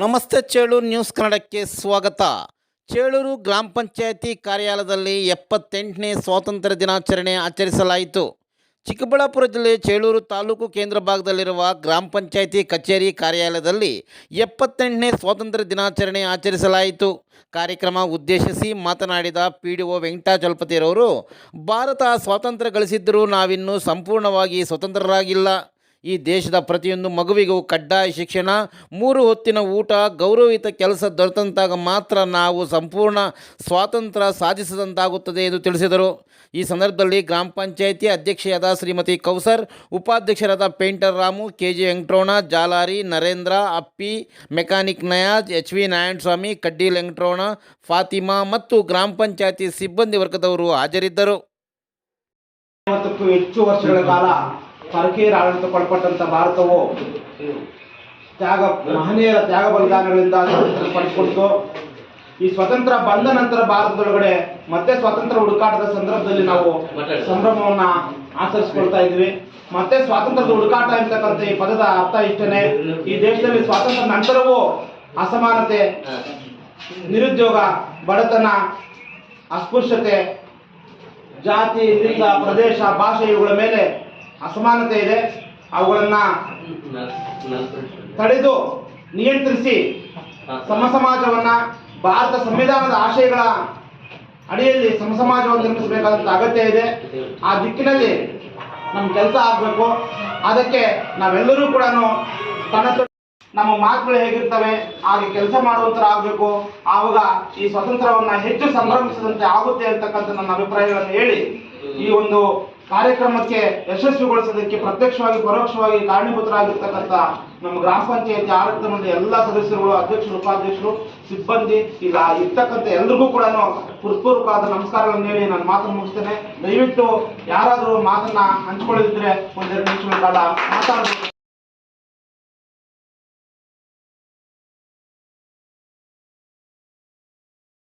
ನಮಸ್ತೆ ಚೇಳೂರು ನ್ಯೂಸ್ ಕನ್ನಡಕ್ಕೆ ಸ್ವಾಗತ. ಚೇಳೂರು ಗ್ರಾಮ ಪಂಚಾಯತಿ ಕಾರ್ಯಾಲಯದಲ್ಲಿ ಎಪ್ಪತ್ತೆಂಟನೇ ಸ್ವಾತಂತ್ರ್ಯ ದಿನಾಚರಣೆ ಆಚರಿಸಲಾಯಿತು. ಚಿಕ್ಕಬಳ್ಳಾಪುರ ಜಿಲ್ಲೆ ಚೇಳೂರು ತಾಲೂಕು ಕೇಂದ್ರ ಭಾಗದಲ್ಲಿರುವ ಗ್ರಾಮ ಪಂಚಾಯತಿ ಕಚೇರಿ ಕಾರ್ಯಾಲಯದಲ್ಲಿ ಎಪ್ಪತ್ತೆಂಟನೇ ಸ್ವಾತಂತ್ರ್ಯ ದಿನಾಚರಣೆ ಆಚರಿಸಲಾಯಿತು. ಕಾರ್ಯಕ್ರಮ ಉದ್ದೇಶಿಸಿ ಮಾತನಾಡಿದ ಪಿ ಡಿ ಒ ವೆಂಕಟಾಚಲಪತಿರವರು ಭಾರತ ಸ್ವಾತಂತ್ರ್ಯ ಗಳಿಸಿದ್ದರೂ ನಾವಿನ್ನೂ ಸಂಪೂರ್ಣವಾಗಿ ಸ್ವತಂತ್ರರಾಗಿಲ್ಲ. ಈ ದೇಶದ ಪ್ರತಿಯೊಂದು ಮಗುವಿಗೂ ಕಡ್ಡಾಯ ಶಿಕ್ಷಣ, ಮೂರು ಹೊತ್ತಿನ ಊಟ ಗೌರವಿತ ಕೆಲಸ ದೊರೆತಂತಾಗ ಮಾತ್ರ ನಾವು ಸಂಪೂರ್ಣ ಸ್ವಾತಂತ್ರ್ಯ ಸಾಧಿಸಿದಂತಾಗುತ್ತದೆ ಎಂದು ತಿಳಿಸಿದರು. ಈ ಸಂದರ್ಭದಲ್ಲಿ ಗ್ರಾಮ ಪಂಚಾಯಿತಿ ಅಧ್ಯಕ್ಷೆಯಾದ ಶ್ರೀಮತಿ ಕೌಸರ್, ಉಪಾಧ್ಯಕ್ಷರಾದ painter Ramu K G Venkatrona Jalari, Narendra, Appi, mechanic Niyaz, H V Narayanaswamy, Kaddi Venkatrona Fatima ಮತ್ತು ಗ್ರಾಮ ಪಂಚಾಯಿತಿ ಸಿಬ್ಬಂದಿ ವರ್ಗದವರು ಹಾಜರಿದ್ದರು. ಹೆಚ್ಚು ವರ್ಷಗಳ ಕಾಲ ಪರಕೀಯರ ಆಡಳಿತಕ್ಕೊಳಪಟ್ಟಂತ ಭಾರತವು ತ್ಯಾಗ, ಮಹನೀಯರ ತ್ಯಾಗ ಬಲಿದಾನಗಳಿಂದ ಪಡೆದುಕೊಳ್ತು ಈ ಸ್ವತಂತ್ರ ಬಂದ ನಂತರ ಭಾರತದೊಳಗಡೆ ಮತ್ತೆ ಸ್ವಾತಂತ್ರ್ಯ ಹುಡುಕಾಟದ ಸಂದರ್ಭದಲ್ಲಿ ನಾವು ಸಂಭ್ರಮವನ್ನ ಆಚರಿಸ್ಕೊಳ್ತಾ ಇದ್ವಿ. ಮತ್ತೆ ಸ್ವಾತಂತ್ರ್ಯದ ಹುಡುಕಾಟ ಅಂತಕ್ಕಂಥ ಈ ಪದದ ಅರ್ಥ ಇಷ್ಟನೇ. ಈ ದೇಶದಲ್ಲಿ ಸ್ವಾತಂತ್ರ್ಯ ನಂತರವೂ ಅಸಮಾನತೆ, ನಿರುದ್ಯೋಗ, ಬಡತನ, ಅಸ್ಪೃಶ್ಯತೆ, ಜಾತಿ, ಲಿಂಗ, ಪ್ರದೇಶ, ಭಾಷೆ ಇವುಗಳ ಮೇಲೆ ಅಸಮಾನತೆ ಇದೆ. ಅವುಗಳನ್ನ ತಡೆದು ನಿಯಂತ್ರಿಸಿ ಸಮ ಸಮಾಜವನ್ನ, ಭಾರತ ಸಂವಿಧಾನದ ಆಶಯಗಳ ಅಡಿಯಲ್ಲಿ ಸಮ ಸಮಾಜವನ್ನು ನಿರ್ಮಿಸಬೇಕಾದಂತ ಅಗತ್ಯ ಇದೆ. ಆ ದಿಕ್ಕಿನಲ್ಲಿ ನಮ್ಮ ಕೆಲಸ ಆಗಬೇಕು. ಅದಕ್ಕೆ ನಾವೆಲ್ಲರೂ ಕೂಡ ತನ್ನ ನಮ್ಮ ಮಾತುಗಳು ಹೇಗಿರ್ತವೆ, ಹಾಗೆ ಕೆಲಸ ಮಾಡುವಂತರ ಆಗಬೇಕು. ಆವಾಗ ಈ ಸ್ವತಂತ್ರವನ್ನ ಹೆಚ್ಚು ಸಂಭ್ರಮಿಸಿದಂತೆ ಆಗುತ್ತೆ ಅಂತಕ್ಕಂಥ ನನ್ನ ಅಭಿಪ್ರಾಯಗಳನ್ನು ಹೇಳಿ ಈ ಒಂದು ಕಾರ್ಯಕ್ರಮಕ್ಕೆ ಯಶಸ್ವಿಗೊಳಿಸೋದಕ್ಕೆ ಪ್ರತ್ಯಕ್ಷವಾಗಿ, ಪರೋಕ್ಷವಾಗಿ ಕಾರಣೀಭೂತರಾಗಿರ್ತಕ್ಕಂಥ ನಮ್ಮ ಗ್ರಾಮ ಪಂಚಾಯತಿ ಆಡಳಿತ ಮಂಡಳಿ ಎಲ್ಲ ಸದಸ್ಯರುಗಳು, ಅಧ್ಯಕ್ಷರು, ಉಪಾಧ್ಯಕ್ಷರು, ಸಿಬ್ಬಂದಿ ಇಲ್ಲ ಇರ್ತಕ್ಕಂಥ ಎಲ್ರಿಗೂ ಕೂಡ ಹೃತ್ಪೂರ್ವಕವಾದ ನಮಸ್ಕಾರಗಳನ್ನು ಹೇಳಿ ನಾನು ಮಾತನ್ನು ಮುಗಿಸ್ತೇನೆ. ದಯವಿಟ್ಟು ಯಾರಾದರೂ ಮಾತನ್ನ ಹಂಚ್ಕೊಳ್ಳದಿದ್ರೆ ಒಂದೆರಡು ನಿಮಿಷಗಳ ಕಾಲ ಮಾತಾಡಬೇಕು.